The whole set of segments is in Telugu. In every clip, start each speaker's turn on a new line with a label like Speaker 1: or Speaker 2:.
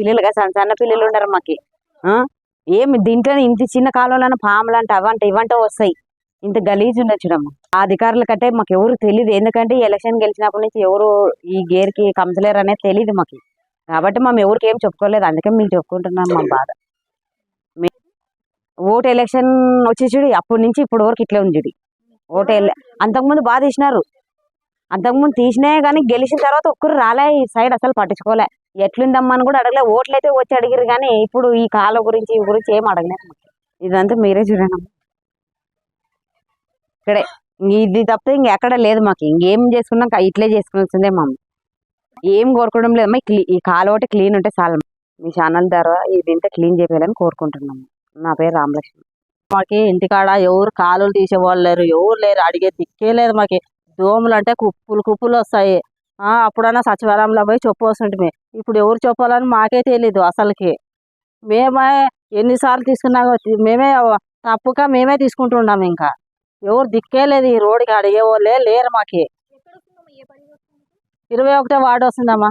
Speaker 1: పిల్లలుగా సన్న సన్న పిల్లలు ఉండరు మాకి. ఆ? ఏమి దీంట్లో ఇంత చిన్న కాలంలో పాములు అంటే అవంట ఇవంట వస్తాయి. ఇంత గలీజ్ ఉండొచ్చుడమ్మ ఆ అధికారుల కంటే మాకు ఎవరు తెలియదు ఎందుకంటే ఎలక్షన్ గెలిచినప్పటి నుంచి ఎవరు ఈ గేర్కి కంసలేరు అనేది తెలియదు మాకు. కాబట్టి మేము ఎవరికి ఏం చెప్పుకోలేదు. అందుకే మేము చెప్పుకుంటున్నాం మా బాధ. ఓటు ఎలక్షన్ వచ్చి చూడి అప్పటి నుంచి ఇప్పటి వరకు ఇట్లే ఉంది చూడి. ఓటు ఎల- అంతకుముందు బాగా తీసినారు. అంతకుముందు తీసినా కానీ గెలిచిన తర్వాత ఒక్కరు రాలే ఈ సైడ్ అసలు పట్టించుకోలే. ఎట్లుందమ్మా అని కూడా అడగలే. ఓట్లు అయితే వచ్చి అడిగిరు కానీ ఇప్పుడు ఈ కాలం గురించి ఈ గురించి ఏం అడగలేదు ఇదంతా మీరే చూడండి ఇక్కడే. ఇది తప్పితే ఇంకెక్కడ లేదు మాకు. ఇంకేం చేసుకున్నాం ఇట్లే చేసుకోవాల్సిందే మామ ఏం కోరుకోవడం లేదమ్మా. అమ్మా ఈ కాలు ఒకటి క్లీన్ ఉంటే చాలు మీ ఛానల్ ద్వారా ఇది ఇంత క్లీన్ చేయాలని కోరుకుంటున్నాము నా పేరు రామలక్ష్మి.
Speaker 2: మాకి ఇంటికాడ ఎవరు కాలువలు తీసేవాళ్ళు లేరు. ఎవరు లేరు. అడిగే దిక్కే లేదు మాకి. దోమలు అంటే కుప్పులు కుప్పులు వస్తాయి. అప్పుడన్నా సచివాలయంలో పోయి చెప్పు ఇప్పుడు ఎవరు చెప్పాలని మాకే తెలీదు అసలుకి. మేమే ఎన్నిసార్లు తీసుకున్నా మేమే తప్పుగా మేమే తీసుకుంటున్నాం ఇంకా. ఎవరు దిక్కే లేదు ఈ రోడ్డుకి అడిగే వాళ్ళే లేరు మాకి. ఇరవై ఒకటే వార్డు వస్తుందమ్మా.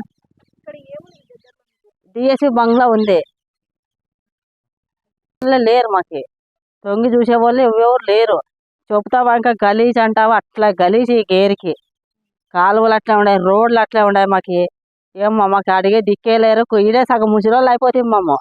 Speaker 2: డిఎస్సి బంగ్లా ఉంది. లేరు మాకి. తొంగి చూసే వాళ్ళు ఎవరు లేరు. చెప్తావా ఇంకా గలీజ్ అంటావా? అట్లా గలీజ్ ఈ గేరికి. కాలువలు అట్లా ఉన్నాయి రోడ్లు అట్లా ఉన్నాయి మాకి. ఏమో మాకు అడిగే దిక్కే లేరు. ఇదే సగం ముసిరోళ్ళు అయిపోతాం మేము